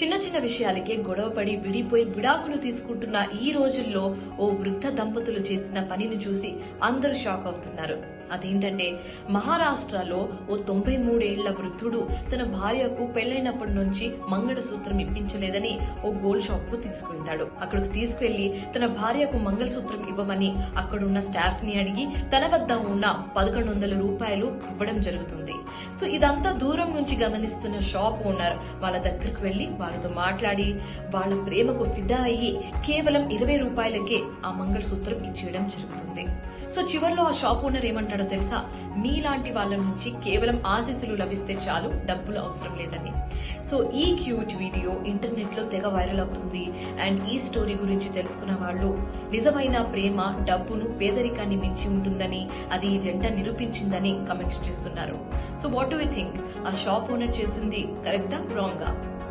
చిన్న చిన్న విషయాలకే గొడవపడి విడిపోయి విడాకులు తీసుకుంటున్న ఈ రోజుల్లో ఓ వృద్ధ దంపతులు చేసిన పనిని చూసి అందరూ షాక్ అవుతున్నారు. అదేంటంటే మహారాష్ట్రలో ఓ తొంభై మూడేళ్ళ వృద్ధుడు తన భార్యకు పెళ్ళైనప్పటి నుంచి మంగళసూత్రం ఇప్పించలేదని ఓ గోల్డ్ షాప్కు తీసుకువెళ్తాడు. అక్కడికి తీసుకువెళ్ళి తన భార్యకు మంగళసూత్రం ఇవ్వమని అక్కడున్న స్టాఫ్ని అడిగి తన వద్ద ఉన్న పదకొండు వందల రూపాయలు ఇవ్వడం జరుగుతుంది. సో ఇదంతా దూరం నుంచి గమనిస్తున్న షాప్ ఓనర్ వాళ్ళ దగ్గరికి వెళ్ళి వాళ్ళతో మాట్లాడి వాళ్ళ ప్రేమకు ఫిదా అయ్యి కేవలం ఇరవై రూపాయలకే ఆ మంగళసూత్రం ఇచ్చేయడం జరుగుతుంది. సో చివర్లో ఆ షాప్ ఓనర్ ఏమంటాడో తెలుసా? మీలాంటి వాళ్ళ నుంచి కేవలం ఆశీస్సులు లభిస్తే చాలు డబ్బులు అవసరం లేదని. సో ఈ క్యూట్ వీడియో ఇంటర్నెట్లో తెగ వైరల్ అవుతుంది. అండ్ ఈ స్టోరీ గురించి తెలుసుకున్న వాళ్ళు నిజమైన ప్రేమ డబ్బును పేదరికాన్ని మించి ఉంటుందని అది ఈ జంట నిరూపించిందని కమెంట్స్ చేస్తున్నారు. So what do you think? ఆ షాప్ ఓనర్ చేసింది కరెక్టా? రాంగా?